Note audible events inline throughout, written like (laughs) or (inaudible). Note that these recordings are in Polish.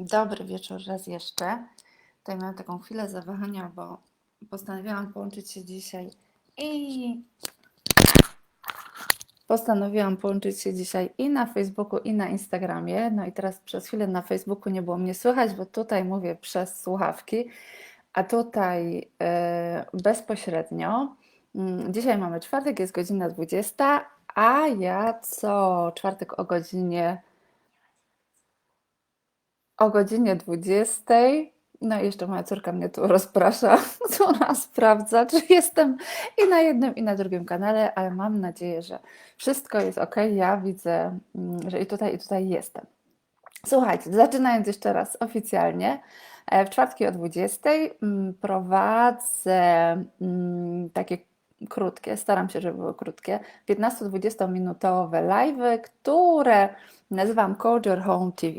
Dobry wieczór raz jeszcze. Tutaj miałam taką chwilę zawahania, bo postanowiłam połączyć się dzisiaj i postanowiłam połączyć się dzisiaj i na Facebooku, i na Instagramie. No i teraz przez chwilę na Facebooku nie było mnie słychać, bo tutaj mówię przez słuchawki, a tutaj e, bezpośrednio. Mm, Dzisiaj mamy czwartek, jest godzina 20, a ja co czwartek o godzinie o godzinie 20. No i jeszcze moja córka mnie tu (laughs) rozprasza, co (laughs) ona sprawdza, czy jestem i na jednym, i na drugim kanale, ale mam nadzieję, że wszystko jest ok. Ja widzę, mm, że i tutaj, i tutaj jestem. Słuchajcie, zaczynając jeszcze raz oficjalnie, e, w czwartki o 20 mm, prowadzę mm, takie krótkie, staram się, żeby były krótkie, 15-20 minutowe live'y, które nazywam Coach Home TV.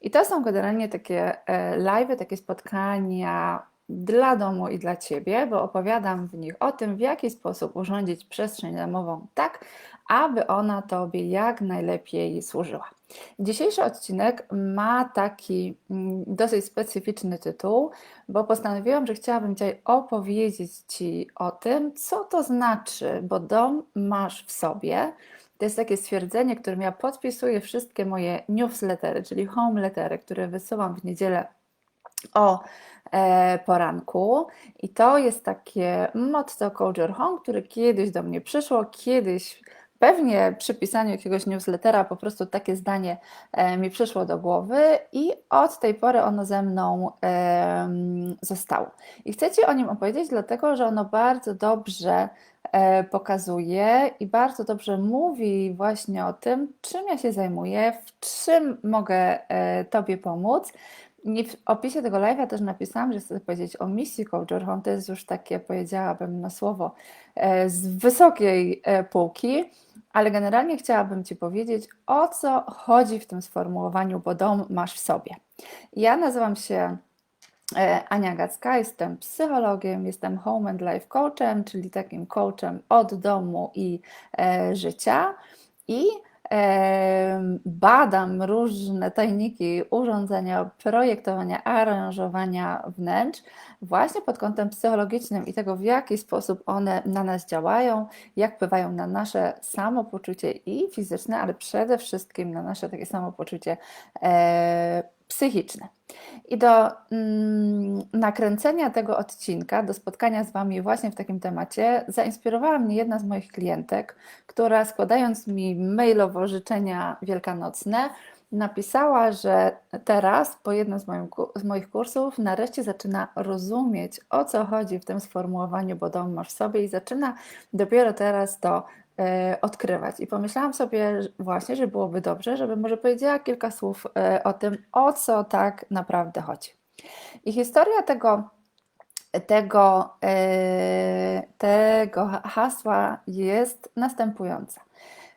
I to są generalnie takie e, live'y, takie spotkania dla domu i dla Ciebie, bo opowiadam w nich o tym, w jaki sposób urządzić przestrzeń domową tak, aby ona Tobie jak najlepiej służyła. Dzisiejszy odcinek ma taki mm, dosyć specyficzny tytuł, bo postanowiłam, że chciałabym dzisiaj opowiedzieć Ci o tym, co to znaczy, bo dom masz w sobie. To jest takie stwierdzenie, którym ja podpisuję wszystkie moje newslettery, czyli home lettery, które wysyłam w niedzielę o e, poranku. I to jest takie motto Your Home, które kiedyś do mnie przyszło, kiedyś pewnie przy pisaniu jakiegoś newslettera po prostu takie zdanie e, mi przyszło do głowy i od tej pory ono ze mną zostało. I chcę Ci o nim opowiedzieć, dlatego że ono bardzo dobrze e, pokazuje i bardzo dobrze mówi właśnie o tym, czym ja się zajmuję, w czym mogę e, Tobie pomóc. W opisie tego live'a też napisałam, że chcę powiedzieć o misji Coach Your Home. To jest już takie, powiedziałabym na słowo, z wysokiej półki, ale generalnie chciałabym Ci powiedzieć, o co chodzi w tym sformułowaniu, bo dom masz w sobie. Ja nazywam się e, Ania Gacka, jestem psychologiem, jestem home and life coachem, czyli takim coachem od domu i e, życia i badam różne tajniki urządzenia, projektowania, aranżowania wnętrz właśnie pod kątem psychologicznym i tego, w jaki sposób one na nas działają, jak wpływają na nasze samopoczucie i fizyczne, ale przede wszystkim na nasze takie samopoczucie e, psychiczne. I do mm, nakręcenia tego odcinka, do spotkania z Wami właśnie w takim temacie, zainspirowała mnie jedna z moich klientek, która składając mi mailowo życzenia wielkanocne, napisała, że teraz, po jednym z, moim, z moich kursów, nareszcie zaczyna rozumieć, o co chodzi w tym sformułowaniu, bo dom masz w sobie i zaczyna dopiero teraz to odkrywać. I pomyślałam sobie właśnie, że byłoby dobrze, żeby może powiedziała kilka słów e, o tym, o co tak naprawdę chodzi. I historia tego, tego, e, tego hasła jest następująca.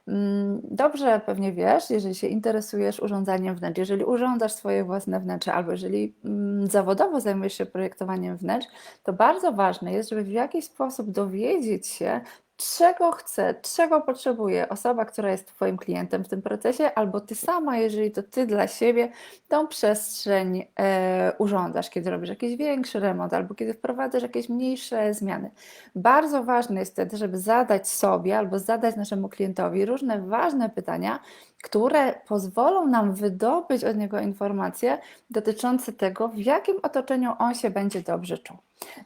Mm, Dobrze pewnie wiesz, jeżeli się interesujesz urządzaniem wnętrz, jeżeli urządzasz swoje własne wnętrze, albo jeżeli mm, zawodowo zajmujesz się projektowaniem wnętrz, to bardzo ważne jest, żeby w jakiś sposób dowiedzieć się, czego chce, czego potrzebuje osoba, która jest Twoim klientem w tym procesie, albo Ty sama, jeżeli to Ty dla siebie tą przestrzeń e, urządzasz, kiedy robisz jakiś większy remont, albo kiedy wprowadzasz jakieś mniejsze zmiany. Bardzo ważne jest wtedy, żeby zadać sobie albo zadać naszemu klientowi różne ważne pytania, które pozwolą nam wydobyć od niego informacje dotyczące tego, w jakim otoczeniu on się będzie dobrze czuł.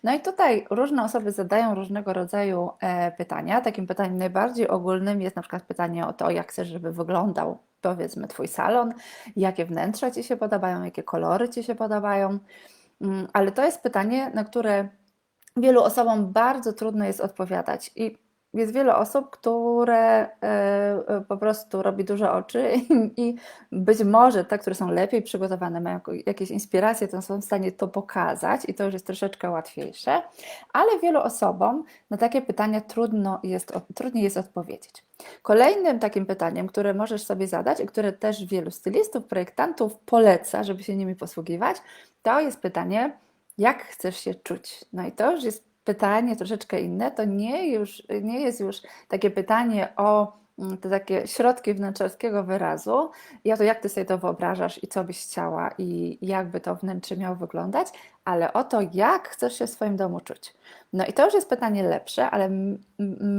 No i tutaj różne osoby zadają różnego rodzaju e, pytania. Takim pytaniem najbardziej ogólnym jest na przykład pytanie o to, jak chcesz, żeby wyglądał powiedzmy Twój salon, jakie wnętrza Ci się podobają, jakie kolory Ci się podobają. Mm, Ale to jest pytanie, na które wielu osobom bardzo trudno jest odpowiadać. I jest wiele osób, które e, e, po prostu robi duże oczy (laughs) i być może te, które są lepiej przygotowane, mają jakieś inspiracje, to są w stanie to pokazać i to już jest troszeczkę łatwiejsze, ale wielu osobom na takie pytania trudno jest, trudniej jest odpowiedzieć. Kolejnym takim pytaniem, które możesz sobie zadać i które też wielu stylistów, projektantów poleca, żeby się nimi posługiwać, to jest pytanie, jak chcesz się czuć. No i to już jest pytanie troszeczkę inne, to nie, już, nie jest już takie pytanie o mm, te takie środki wnętrzarskiego wyrazu o to, jak ty sobie to wyobrażasz i co byś chciała i jakby to wnętrze miało wyglądać, ale o to, jak chcesz się w swoim domu czuć. No i to już jest pytanie lepsze, ale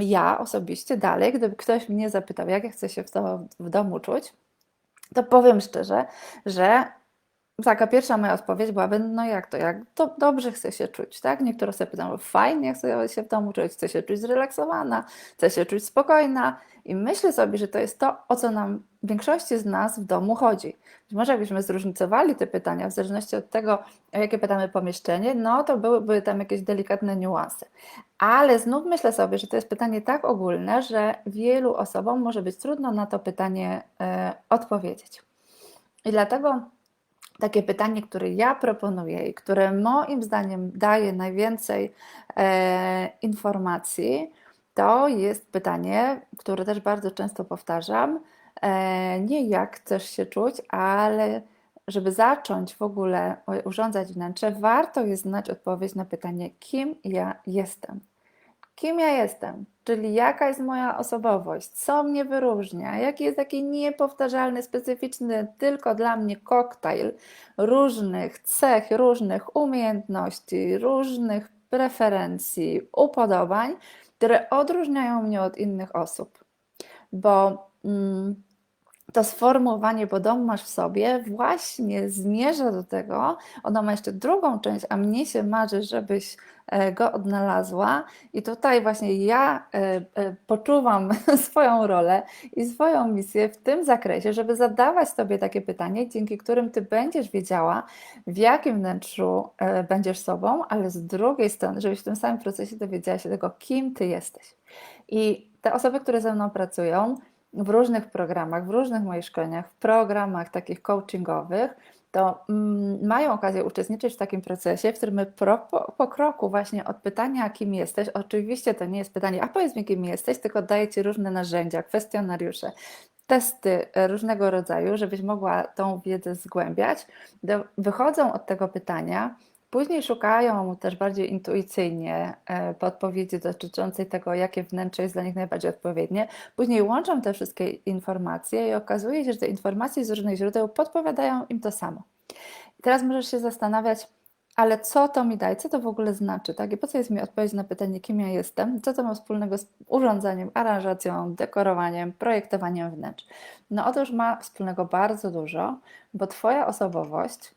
ja osobiście dalej, gdyby ktoś mnie zapytał, jak ja chcę się w, to, w domu czuć, to powiem szczerze, że taka pierwsza moja odpowiedź byłaby, no jak to, jak to dobrze chcę się czuć, tak? Niektóre sobie pytają, fajnie chcę się w domu czuć, chcę się czuć zrelaksowana, chcę się czuć spokojna i myślę sobie, że to jest to, o co nam większości z nas w domu chodzi. Być może jakbyśmy zróżnicowali te pytania w zależności od tego, o jakie pytamy pomieszczenie, no to byłyby tam jakieś delikatne niuanse. Ale znów myślę sobie, że to jest pytanie tak ogólne, że wielu osobom może być trudno na to pytanie e, odpowiedzieć. I dlatego takie pytanie, które ja proponuję i które moim zdaniem daje najwięcej e, informacji, to jest pytanie, które też bardzo często powtarzam. E, nie jak chcesz się czuć, ale żeby zacząć w ogóle urządzać wnętrze, warto jest znać odpowiedź na pytanie, kim ja jestem kim ja jestem, czyli jaka jest moja osobowość, co mnie wyróżnia, jaki jest taki niepowtarzalny, specyficzny tylko dla mnie koktajl różnych cech, różnych umiejętności, różnych preferencji, upodobań, które odróżniają mnie od innych osób. Bo. Mm, to sformułowanie, bo dom masz w sobie, właśnie zmierza do tego. Ono ma jeszcze drugą część, a mnie się marzy, żebyś e, go odnalazła. I tutaj właśnie ja e, e, poczuwam (laughs) swoją rolę i swoją misję w tym zakresie, żeby zadawać sobie takie pytanie, dzięki którym ty będziesz wiedziała, w jakim wnętrzu będziesz sobą, ale z drugiej strony, żebyś w tym samym procesie dowiedziała się tego, kim ty jesteś. I te osoby, które ze mną pracują, w różnych programach, w różnych moich szkoleniach, w programach takich coachingowych, to mm, mają okazję uczestniczyć w takim procesie, w którym my pro, po, po, kroku właśnie od pytania, kim jesteś, oczywiście to nie jest pytanie, a powiedz mi, kim jesteś, tylko daję Ci różne narzędzia, kwestionariusze, testy różnego rodzaju, żebyś mogła tą wiedzę zgłębiać. Wychodzą od tego pytania, Później szukają też bardziej intuicyjnie e, podpowiedzi dotyczącej tego, jakie wnętrze jest dla nich najbardziej odpowiednie. Później łączą te wszystkie informacje i okazuje się, że te informacje z różnych źródeł podpowiadają im to samo. I teraz możesz się zastanawiać, ale co to mi daje, co to w ogóle znaczy, tak? I po co jest mi odpowiedź na pytanie, kim ja jestem, co to ma wspólnego z urządzaniem, aranżacją, dekorowaniem, projektowaniem wnętrz. No otóż ma wspólnego bardzo dużo, bo Twoja osobowość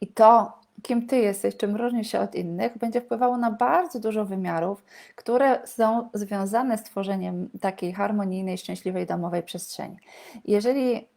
i to, kim ty jesteś, czym różnisz się od innych, będzie wpływało na bardzo dużo wymiarów, które są związane z tworzeniem takiej harmonijnej, szczęśliwej domowej przestrzeni. Jeżeli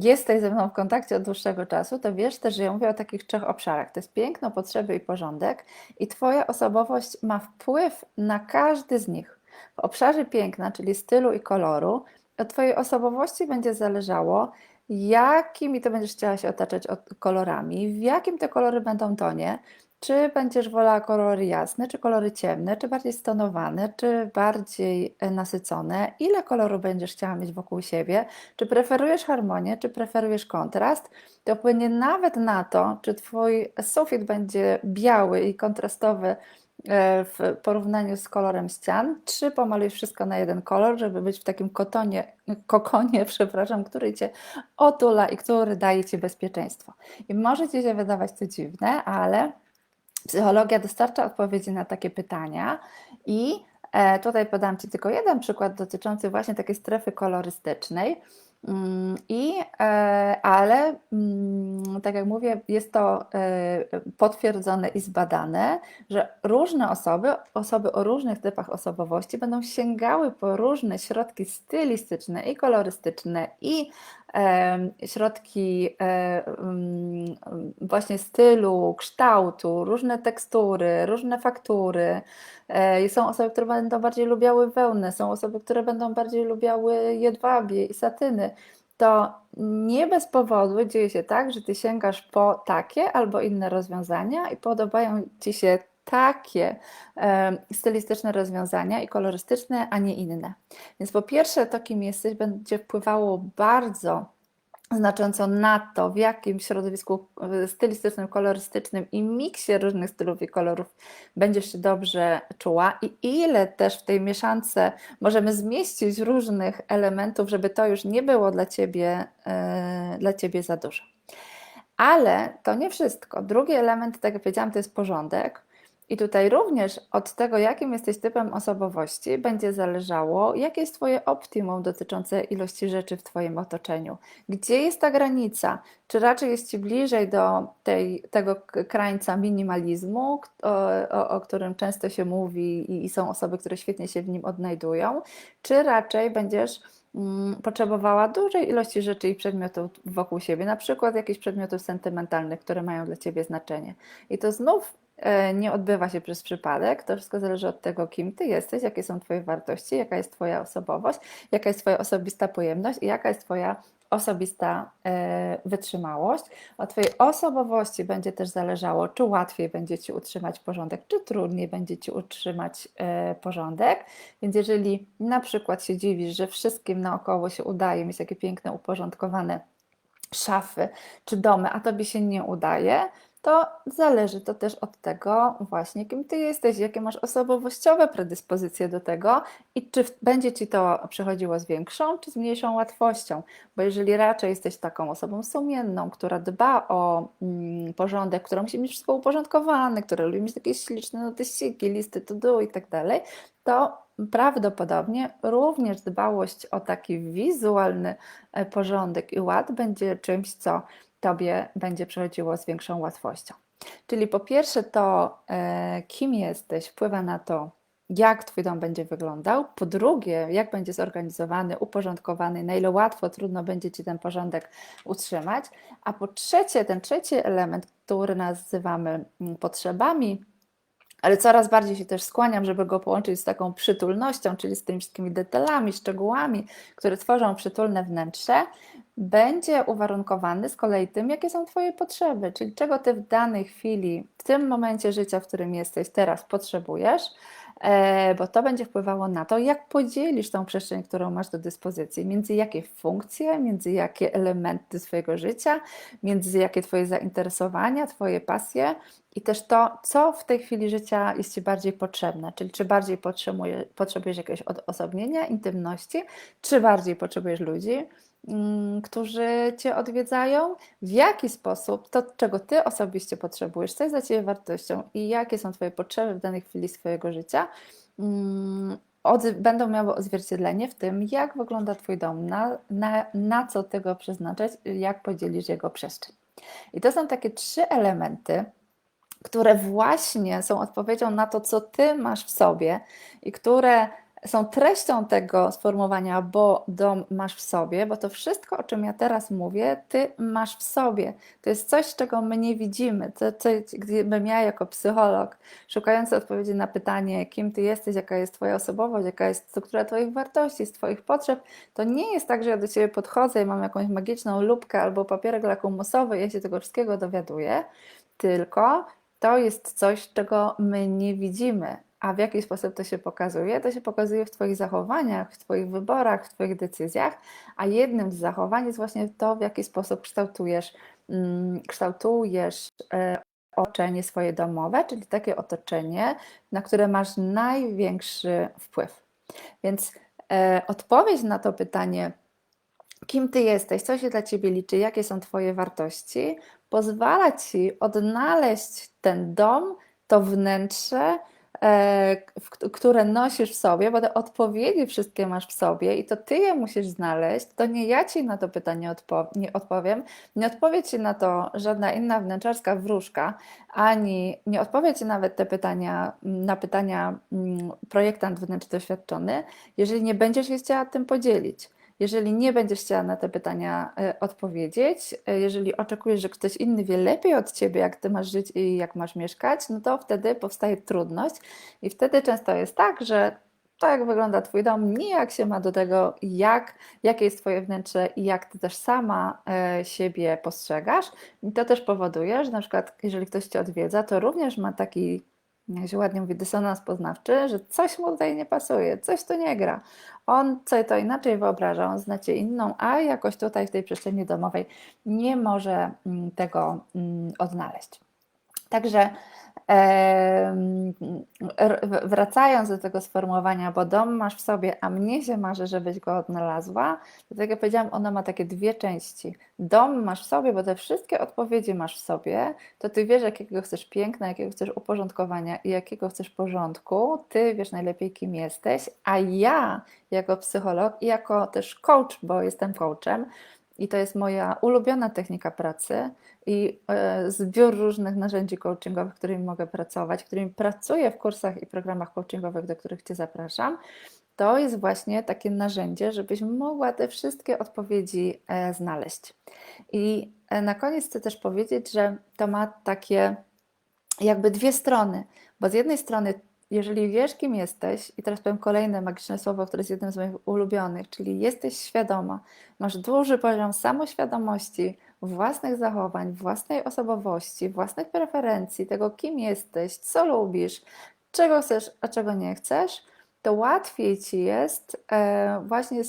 jesteś ze mną w kontakcie od dłuższego czasu, to wiesz też, że ja mówię o takich trzech obszarach. To jest piękno, potrzeby i porządek, i Twoja osobowość ma wpływ na każdy z nich. W obszarze piękna, czyli stylu i koloru, od Twojej osobowości będzie zależało, jakimi to będziesz chciała się otaczać kolorami, w jakim te kolory będą tonie, czy będziesz wolała kolory jasne, czy kolory ciemne, czy bardziej stonowane, czy bardziej e, nasycone, ile koloru będziesz chciała mieć wokół siebie, czy preferujesz harmonię, czy preferujesz kontrast, to wpłynie nawet na to, czy Twój sufit będzie biały i kontrastowy, w porównaniu z kolorem ścian, czy pomalujesz wszystko na jeden kolor, żeby być w takim kotonie, kokonie, (laughs) przepraszam, który Cię otula i który daje Ci bezpieczeństwo. I może Ci się wydawać to dziwne, ale psychologia dostarcza odpowiedzi na takie pytania i e, tutaj podam Ci tylko jeden przykład dotyczący właśnie takiej strefy kolorystycznej. Mm, I, e, ale mm, tak jak mówię, jest to e, potwierdzone i zbadane, że różne osoby, osoby o różnych typach osobowości będą sięgały po różne środki stylistyczne i kolorystyczne i środki e, mm, właśnie stylu, kształtu, różne tekstury, różne faktury. E, są osoby, które będą bardziej lubiały wełnę, są osoby, które będą bardziej lubiały jedwabie i satyny. To nie bez powodu dzieje się tak, że ty sięgasz po takie albo inne rozwiązania i podobają ci się takie e, stylistyczne rozwiązania i kolorystyczne, a nie inne. Więc po pierwsze, to kim jesteś będzie wpływało bardzo znacząco na to, w jakim środowisku y, stylistycznym, kolorystycznym i miksie różnych stylów i kolorów będziesz się dobrze czuła i ile też w tej mieszance możemy zmieścić różnych elementów, żeby to już nie było dla ciebie, yy, dla ciebie za dużo. Ale to nie wszystko. Drugi element, tak jak powiedziałam, to jest porządek. I tutaj również od tego, jakim jesteś typem osobowości, będzie zależało, jakie jest Twoje optimum dotyczące ilości rzeczy w Twoim otoczeniu. Gdzie jest ta granica? Czy raczej jest Ci bliżej do tej, tego krańca minimalizmu, o, o, o którym często się mówi i, i są osoby, które świetnie się w nim odnajdują, czy raczej będziesz mm, potrzebowała dużej ilości rzeczy i przedmiotów wokół siebie, na przykład jakichś przedmiotów sentymentalnych, które mają dla Ciebie znaczenie. I to znów nie odbywa się przez przypadek. To wszystko zależy od tego, kim ty jesteś, jakie są twoje wartości, jaka jest twoja osobowość, jaka jest twoja osobista pojemność i jaka jest twoja osobista e, wytrzymałość. Od Twojej osobowości będzie też zależało, czy łatwiej będzie Ci utrzymać porządek, czy trudniej będzie Ci utrzymać e, porządek. Więc jeżeli na przykład się dziwisz, że wszystkim naokoło się udaje mieć takie piękne, uporządkowane szafy czy domy, a Tobie się nie udaje, to zależy to też od tego właśnie, kim ty jesteś, jakie masz osobowościowe predyspozycje do tego i czy będzie ci to przychodziło z większą czy z mniejszą łatwością. Bo jeżeli raczej jesteś taką osobą sumienną, która dba o mm, porządek, która musi mieć wszystko uporządkowane, która lubi mieć takie śliczne notesiki, listy to do i tak dalej, to prawdopodobnie również dbałość o taki wizualny e, porządek i ład będzie czymś, co Tobie będzie przychodziło z większą łatwością. Czyli po pierwsze to, e, kim jesteś, wpływa na to, jak Twój dom będzie wyglądał. Po drugie, jak będzie zorganizowany, uporządkowany, na ile łatwo, trudno będzie Ci ten porządek utrzymać. A po trzecie, ten trzeci element, który nazywamy mm, potrzebami, ale coraz bardziej się też skłaniam, żeby go połączyć z taką przytulnością, czyli z tymi wszystkimi detalami, szczegółami, które tworzą przytulne wnętrze, będzie uwarunkowany z kolei tym, jakie są Twoje potrzeby, czyli czego Ty w danej chwili, w tym momencie życia, w którym jesteś teraz, potrzebujesz, e, bo to będzie wpływało na to, jak podzielisz tą przestrzeń, którą masz do dyspozycji, między jakie funkcje, między jakie elementy swojego życia, między jakie Twoje zainteresowania, Twoje pasje i też to, co w tej chwili życia jest Ci bardziej potrzebne, czyli czy bardziej potrzebujesz jakiegoś odosobnienia, intymności, czy bardziej potrzebujesz ludzi, którzy Cię odwiedzają, w jaki sposób? To, czego Ty osobiście potrzebujesz, co jest dla Ciebie wartością? I jakie są Twoje potrzeby w danej chwili swojego życia, mm, będą miały odzwierciedlenie w tym, jak wygląda Twój dom, na, na, na co tego przeznaczać, jak podzielisz jego przestrzeń. I to są takie trzy elementy, które właśnie są odpowiedzią na to, co Ty masz w sobie i które są treścią tego sformułowania, bo dom masz w sobie, bo to wszystko, o czym ja teraz mówię, ty masz w sobie. To jest coś, czego my nie widzimy. To, to, gdybym ja jako psycholog, szukający odpowiedzi na pytanie, kim ty jesteś, jaka jest twoja osobowość, jaka jest struktura twoich wartości, twoich potrzeb, to nie jest tak, że ja do ciebie podchodzę i mam jakąś magiczną lubkę albo papierek lakumusowy i ja się tego wszystkiego dowiaduję, tylko to jest coś, czego my nie widzimy. A w jaki sposób to się pokazuje? To się pokazuje w Twoich zachowaniach, w Twoich wyborach, w Twoich decyzjach, a jednym z zachowań jest właśnie to, w jaki sposób kształtujesz, mm, kształtujesz e, otoczenie swoje domowe, czyli takie otoczenie, na które masz największy wpływ. Więc e, odpowiedź na to pytanie, kim ty jesteś, co się dla ciebie liczy, jakie są twoje wartości, pozwala ci odnaleźć ten dom, to wnętrze, które nosisz w sobie, bo te odpowiedzi wszystkie masz w sobie i to ty je musisz znaleźć, to nie ja ci na to pytanie odpo nie odpowiem, nie odpowie ci na to żadna inna wnętrzarska wróżka, ani nie odpowie ci nawet te pytania, na pytania projektant wnętrz doświadczony, jeżeli nie będziesz się chciała tym podzielić. Jeżeli nie będziesz chciała na te pytania e, odpowiedzieć, e, jeżeli oczekujesz, że ktoś inny wie lepiej od ciebie, jak ty masz żyć i jak masz mieszkać, no to wtedy powstaje trudność i wtedy często jest tak, że to, jak wygląda Twój dom, nijak się ma do tego, jak, jakie jest Twoje wnętrze i jak Ty też sama e, siebie postrzegasz. I to też powoduje, że na przykład, jeżeli ktoś Cię odwiedza, to również ma taki jak się ładnie mówi, dysonans poznawczy, że coś mu tutaj nie pasuje, coś tu nie gra. On sobie to inaczej wyobraża, on znacie inną, a jakoś tutaj w tej przestrzeni domowej nie może mm, tego mm, odnaleźć. Także wracając do tego sformułowania, bo dom masz w sobie, a mnie się marzy, żebyś go odnalazła, to tak jak powiedziałam, ono ma takie dwie części. Dom masz w sobie, bo te wszystkie odpowiedzi masz w sobie, to ty wiesz, jakiego chcesz piękna, jakiego chcesz uporządkowania i jakiego chcesz porządku, ty wiesz najlepiej, kim jesteś, a ja jako psycholog i jako też coach, bo jestem coachem, i to jest moja ulubiona technika pracy i e, zbiór różnych narzędzi coachingowych, którymi mogę pracować, którymi pracuję w kursach i programach coachingowych, do których Cię zapraszam. To jest właśnie takie narzędzie, żebyś mogła te wszystkie odpowiedzi e, znaleźć. I e, na koniec chcę też powiedzieć, że to ma takie jakby dwie strony, bo z jednej strony jeżeli wiesz, kim jesteś, i teraz powiem kolejne magiczne słowo, które jest jednym z moich ulubionych, czyli jesteś świadoma, masz duży poziom samoświadomości, własnych zachowań, własnej osobowości, własnych preferencji, tego, kim jesteś, co lubisz, czego chcesz, a czego nie chcesz, to łatwiej ci jest e, właśnie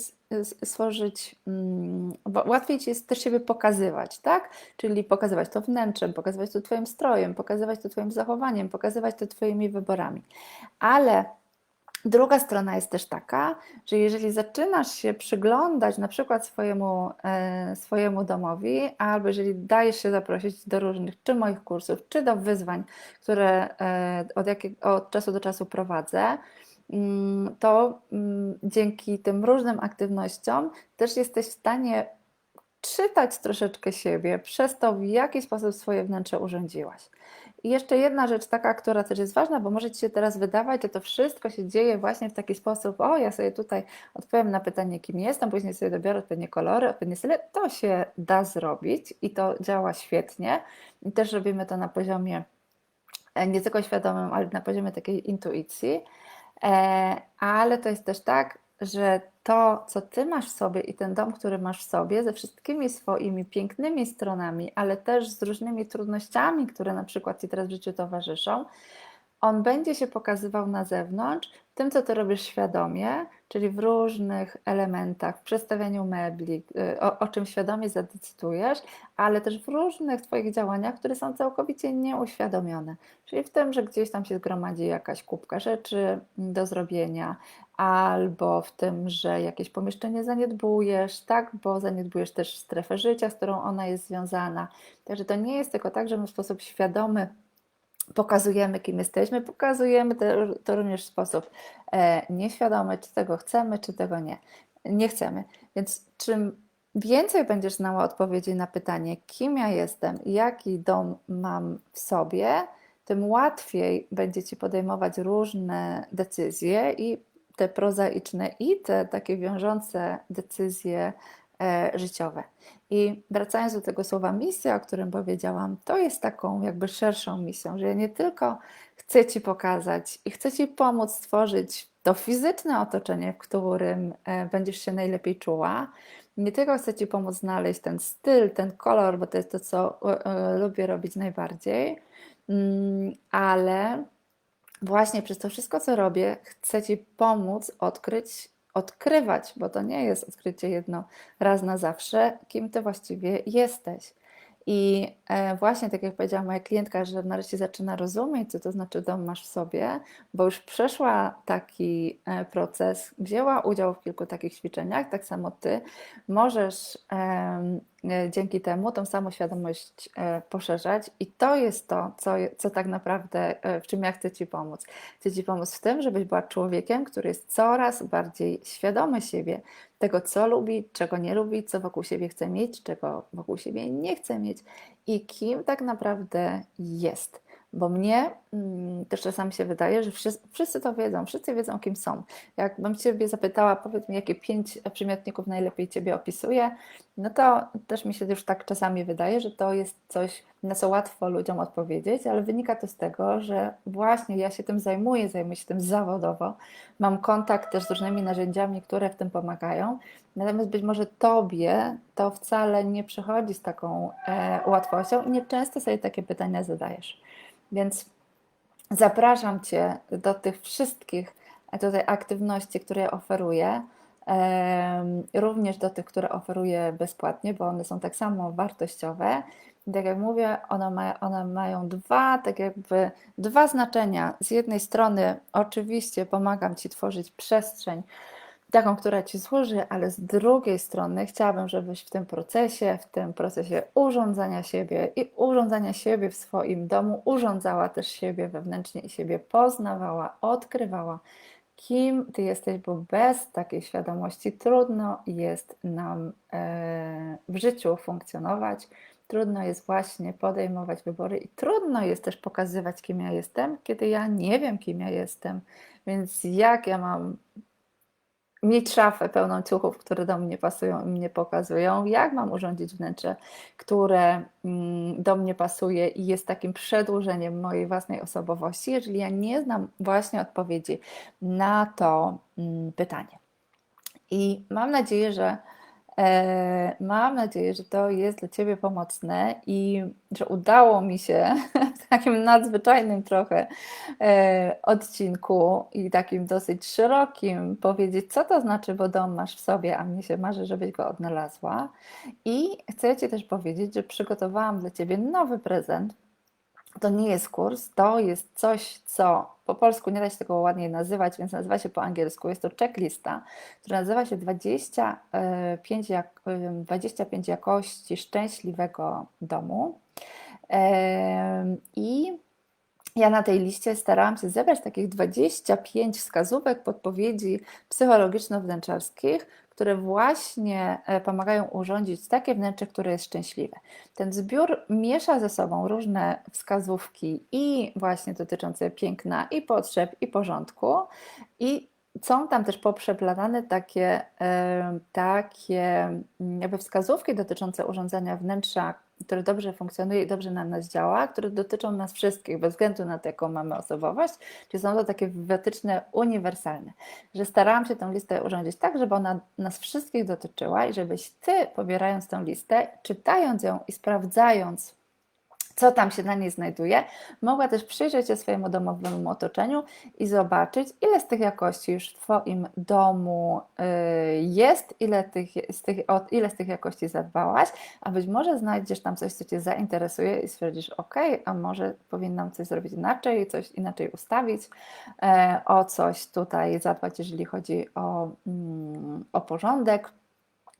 stworzyć, mm, łatwiej ci jest też siebie pokazywać, tak? Czyli pokazywać to wnętrzem, pokazywać to Twoim strojem, pokazywać to Twoim zachowaniem, pokazywać to Twoimi wyborami. Ale Druga strona jest też taka, że jeżeli zaczynasz się przyglądać na przykład swojemu, e, swojemu domowi, albo jeżeli dajesz się zaprosić do różnych, czy moich kursów, czy do wyzwań, które e, od, od czasu do czasu prowadzę, to mm, dzięki tym różnym aktywnościom też jesteś w stanie czytać troszeczkę siebie przez to, w jaki sposób swoje wnętrze urządziłaś. I jeszcze jedna rzecz taka, która też jest ważna, bo może Ci się teraz wydawać, że to wszystko się dzieje właśnie w taki sposób, o ja sobie tutaj odpowiem na pytanie, kim jestem, później sobie dobiorę odpowiednie kolory, odpowiednie style. To się da zrobić i to działa świetnie. I też robimy to na poziomie e, nie tylko świadomym, ale na poziomie takiej intuicji. E, ale to jest też tak, że to, co ty masz w sobie i ten dom, który masz w sobie, ze wszystkimi swoimi pięknymi stronami, ale też z różnymi trudnościami, które na przykład ci teraz w życiu towarzyszą, on będzie się pokazywał na zewnątrz tym, co ty robisz świadomie, czyli w różnych elementach, w przestawianiu mebli, y, o, o, czym świadomie zadecydujesz, ale też w różnych Twoich działaniach, które są całkowicie nieuświadomione. Czyli w tym, że gdzieś tam się zgromadzi jakaś kubka rzeczy do zrobienia, albo w tym, że jakieś pomieszczenie zaniedbujesz, tak, bo zaniedbujesz też strefę życia, z którą ona jest związana. Także to nie jest tylko tak, że my w sposób świadomy pokazujemy, kim jesteśmy, pokazujemy to również w sposób e, nieświadomy, czy tego chcemy, czy tego nie, nie chcemy. Więc czym więcej będziesz znała odpowiedzi na pytanie, kim ja jestem, jaki dom mam w sobie, tym łatwiej będzie ci podejmować różne decyzje i te prozaiczne, i te takie wiążące decyzje życiowe. I wracając do tego słowa misja, o którym powiedziałam, to jest taką jakby szerszą misją, że ja nie tylko chcę Ci pokazać i chcę Ci pomóc stworzyć to fizyczne otoczenie, w którym e, będziesz się najlepiej czuła, nie tylko chcę Ci pomóc znaleźć ten styl, ten kolor, bo to jest to, co e, lubię robić najbardziej, mm, ale właśnie przez to wszystko, co robię, chcę Ci pomóc odkryć odkrywać, bo to nie jest odkrycie jedno raz na zawsze, kim ty właściwie jesteś. I e, właśnie tak jak powiedziała moja klientka, że nareszcie zaczyna rozumieć, co to znaczy dom masz w sobie, bo już przeszła taki e, proces, wzięła udział w kilku takich ćwiczeniach, tak samo ty możesz dzięki temu tą samą świadomość e, poszerzać. I to jest to, co, co tak naprawdę, e, w czym ja chcę Ci pomóc. Chcę Ci pomóc w tym, żebyś była człowiekiem, który jest coraz bardziej świadomy siebie, tego, co lubi, czego nie lubi, co wokół siebie chce mieć, czego wokół siebie nie chce mieć i kim tak naprawdę jest. Bo mnie mm, też czasami się wydaje, że wszyscy, wszyscy, to wiedzą, wszyscy wiedzą, kim są. Jakbym Ciebie zapytała, powiedz mi, jakie pięć przymiotników najlepiej Ciebie opisuje, no to też mi się już tak czasami wydaje, że to jest coś, na co łatwo ludziom odpowiedzieć, ale wynika to z tego, że właśnie ja się tym zajmuję, zajmuję się tym zawodowo, mam kontakt też z różnymi narzędziami, które w tym pomagają, natomiast być może Tobie to wcale nie przychodzi z taką e, łatwością i nie często sobie takie pytania zadajesz. Więc zapraszam Cię do tych wszystkich tutaj aktywności, które oferuję. Również do tych, które oferuję bezpłatnie, bo one są tak samo wartościowe. Tak jak mówię, one, ma, one mają dwa, tak jakby dwa znaczenia. Z jednej strony, oczywiście, pomagam Ci tworzyć przestrzeń, taką, która Ci służy, ale z drugiej strony chciałabym, żebyś w tym procesie, w tym procesie urządzania siebie i urządzania siebie w swoim domu, urządzała też siebie wewnętrznie i siebie poznawała, odkrywała, kim Ty jesteś, bo bez takiej świadomości trudno jest nam e, w życiu funkcjonować. Trudno jest właśnie podejmować wybory i trudno jest też pokazywać, kim ja jestem, kiedy ja nie wiem, kim ja jestem. Więc jak ja mam mieć szafę pełną ciuchów, które do mnie pasują i mnie pokazują, jak mam urządzić wnętrze, które mm, do mnie pasuje i jest takim przedłużeniem mojej własnej osobowości, jeżeli ja nie znam właśnie odpowiedzi na to mm, pytanie. I mam nadzieję, że E, Mam nadzieję, że to jest dla Ciebie pomocne i że udało mi się (laughs) takim nadzwyczajnym trochę e, odcinku i takim dosyć szerokim powiedzieć, co to znaczy, bo dom masz w sobie, a mnie się marzy, żebyś go odnalazła. I chcę Ci też powiedzieć, że przygotowałam dla Ciebie nowy prezent to nie jest kurs, to jest coś, co po polsku nie da się tego ładniej nazywać, więc nazywa się po angielsku. Jest to checklista, która nazywa się 25, jak, 25 jakości szczęśliwego domu. I ja na tej liście starałam się zebrać takich 25 wskazówek, podpowiedzi psychologiczno-wnętrzarskich, które właśnie e, pomagają urządzić takie wnętrze, które jest szczęśliwe. Ten zbiór miesza ze sobą różne wskazówki i właśnie dotyczące piękna, i potrzeb, i porządku, i są tam też poprzeplatane takie, e, takie mm, jakby wskazówki dotyczące urządzenia wnętrza, które dobrze funkcjonuje i dobrze na nas działa, które dotyczą nas wszystkich, bez względu na to, jaką mamy osobowość, czy są to takie wytyczne uniwersalne, że starałam się tę listę urządzić tak, żeby ona nas wszystkich dotyczyła i żebyś Ty, pobierając tę listę, czytając ją i sprawdzając, co tam się na niej znajduje, mogła też przyjrzeć się swojemu domowemu otoczeniu i zobaczyć, ile z tych jakości już w Twoim domu y, jest, ile, tych, z tych, ile z tych jakości zadbałaś, a być może znajdziesz tam coś, co Cię zainteresuje i stwierdzisz, ok, a może powinnam coś zrobić inaczej, coś inaczej ustawić, e, o coś tutaj zadbać, jeżeli chodzi o, mm, o porządek.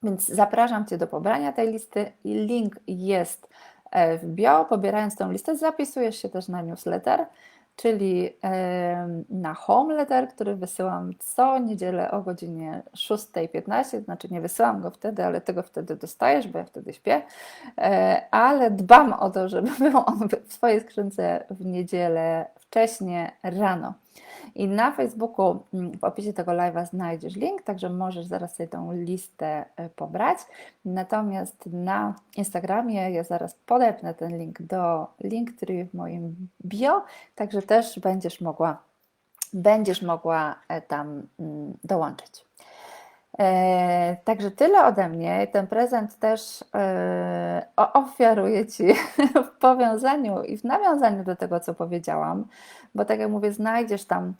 Więc zapraszam Cię do pobrania tej listy link jest w bio. Pobierając tę listę, zapisujesz się też na newsletter, czyli na home letter, który wysyłam co niedzielę o godzinie 6.15, znaczy nie wysyłam go wtedy, ale tego wtedy dostajesz, bo ja wtedy śpię, e, ale dbam o to, żeby (laughs) był on w swojej skrzynce w niedzielę wcześnie rano. I na Facebooku mm, w opisie tego live'a znajdziesz link, także możesz zaraz sobie tą listę e, pobrać. Natomiast na Instagramie ja zaraz podepnę ten link do Linktree w moim bio, także też będziesz mogła, będziesz mogła e, tam mm, dołączyć. E, także tyle ode mnie. Ten prezent też ofiaruję Ci (laughs) w powiązaniu i w nawiązaniu do tego, co powiedziałam, bo tak jak mówię, znajdziesz tam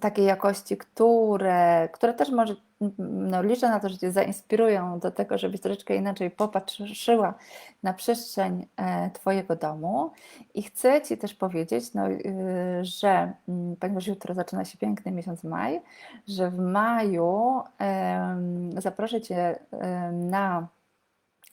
takiej jakości, które, które też może, no liczę na to, że Cię zainspirują do tego, żebyś troszeczkę inaczej popatrzyła na przestrzeń e, Twojego domu. I chcę Ci też powiedzieć, no, y, że mm, ponieważ jutro zaczyna się piękny miesiąc maj, że w maju zaproszę Cię na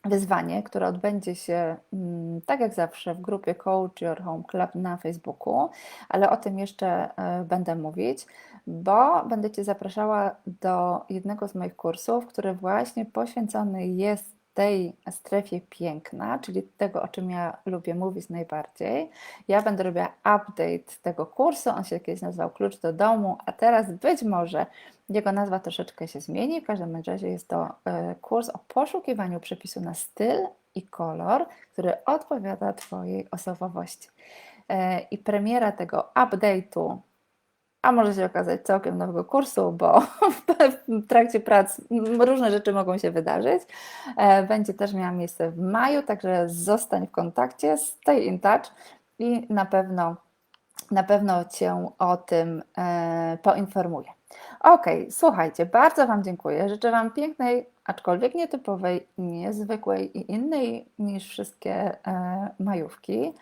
wyzwanie, które odbędzie się mm, tak jak zawsze w grupie Coach Your Home Club na Facebooku, ale o tym jeszcze e, będę mówić, bo będę Cię zapraszała do jednego z moich kursów, który właśnie poświęcony jest tej strefie piękna, czyli tego, o czym ja lubię mówić najbardziej. Ja będę robiła update tego kursu, on się kiedyś nazywał Klucz do domu, a teraz być może jego nazwa troszeczkę się zmieni. W każdym razie jest to e, kurs o poszukiwaniu przepisu na styl i kolor, który odpowiada Twojej osobowości. E, I premiera tego update'u a może się okazać całkiem nowego kursu, bo (laughs) w trakcie prac różne rzeczy mogą się wydarzyć. E, będzie też miała miejsce w maju, także zostań w kontakcie, stay in touch i na pewno na pewno Cię o tym e, poinformuję. Ok, słuchajcie, bardzo Wam dziękuję. Życzę Wam pięknej, aczkolwiek nietypowej, niezwykłej i innej niż wszystkie e, majówki.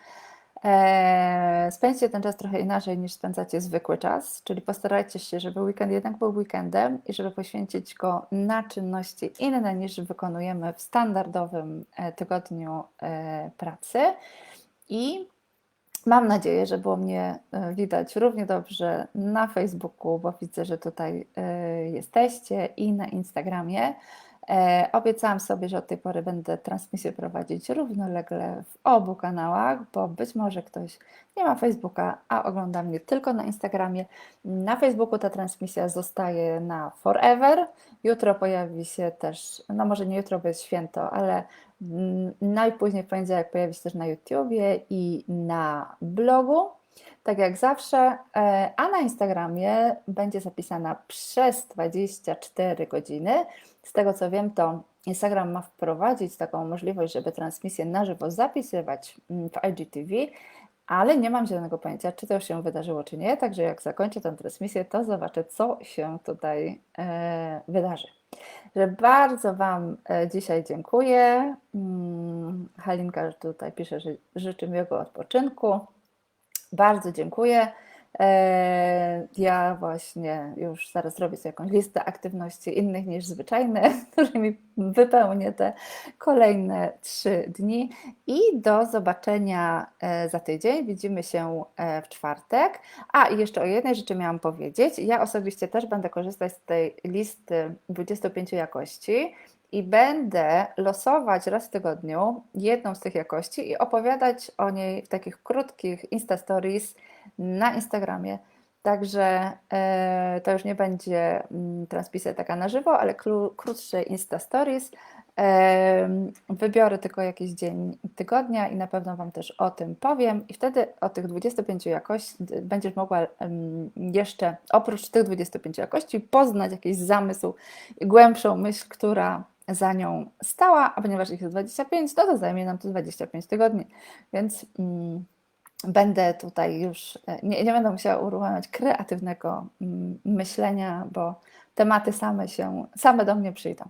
E, spędźcie ten czas trochę inaczej niż spędzacie zwykły czas, czyli postarajcie się, żeby weekend jednak był weekendem i żeby poświęcić go na czynności inne niż wykonujemy w standardowym e, tygodniu e, pracy. I mam nadzieję, że było mnie widać równie dobrze na Facebooku, bo widzę, że tutaj jesteście i na Instagramie. E, Obiecałam sobie, że od tej pory będę transmisję prowadzić równolegle w obu kanałach, bo być może ktoś nie ma Facebooka, a ogląda mnie tylko na Instagramie. Na Facebooku ta transmisja zostaje na forever. Jutro pojawi się też, no może nie jutro, bo jest święto, ale mm, najpóźniej w poniedziałek pojawi się też na YouTubie i na blogu. Tak jak zawsze, e, a na Instagramie będzie zapisana przez 24 godziny. Z tego co wiem, to Instagram ma wprowadzić taką możliwość, żeby transmisję na żywo zapisywać mm, w IGTV, ale nie mam zielonego pojęcia, czy to się wydarzyło, czy nie. Także jak zakończę tę transmisję, to zobaczę, co się tutaj e, wydarzy. Że bardzo Wam e, dzisiaj dziękuję. Mm, Halinka tutaj pisze, że życzy miłego odpoczynku. Bardzo dziękuję. E, Ja właśnie już zaraz robię sobie jakąś listę aktywności innych niż zwyczajne, (laughs) którymi wypełnię te kolejne trzy dni. I do zobaczenia e, za tydzień. Widzimy się e, w czwartek. A i jeszcze o jednej rzeczy miałam powiedzieć. Ja osobiście też będę korzystać z tej listy 25 jakości i będę losować raz w tygodniu jedną z tych jakości i opowiadać o niej w takich krótkich Insta Stories na Instagramie. Także e, to już nie będzie mm, transmisja taka na żywo, ale klu, krótsze Insta Stories. Wybiorę tylko jakiś dzień tygodnia i na pewno Wam też o tym powiem. I wtedy o tych 25 jakości będziesz mogła jeszcze oprócz tych 25 jakości poznać jakiś zamysł, głębszą myśl, która za nią stała, a ponieważ ich jest 25, no to zajmie nam to 25 tygodni, więc mm, będę tutaj już, e, nie, nie będę musiała uruchamiać kreatywnego mm, myślenia, bo tematy same się, same do mnie przyjdą.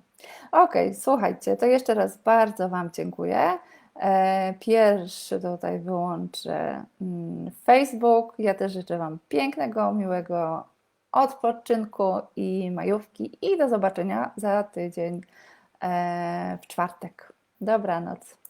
Ok, słuchajcie, to jeszcze raz bardzo Wam dziękuję. E, Pierwszy tutaj wyłączę mm, Facebook. Ja też życzę Wam pięknego, miłego odpoczynku i majówki i do zobaczenia za tydzień w czwartek. Dobranoc.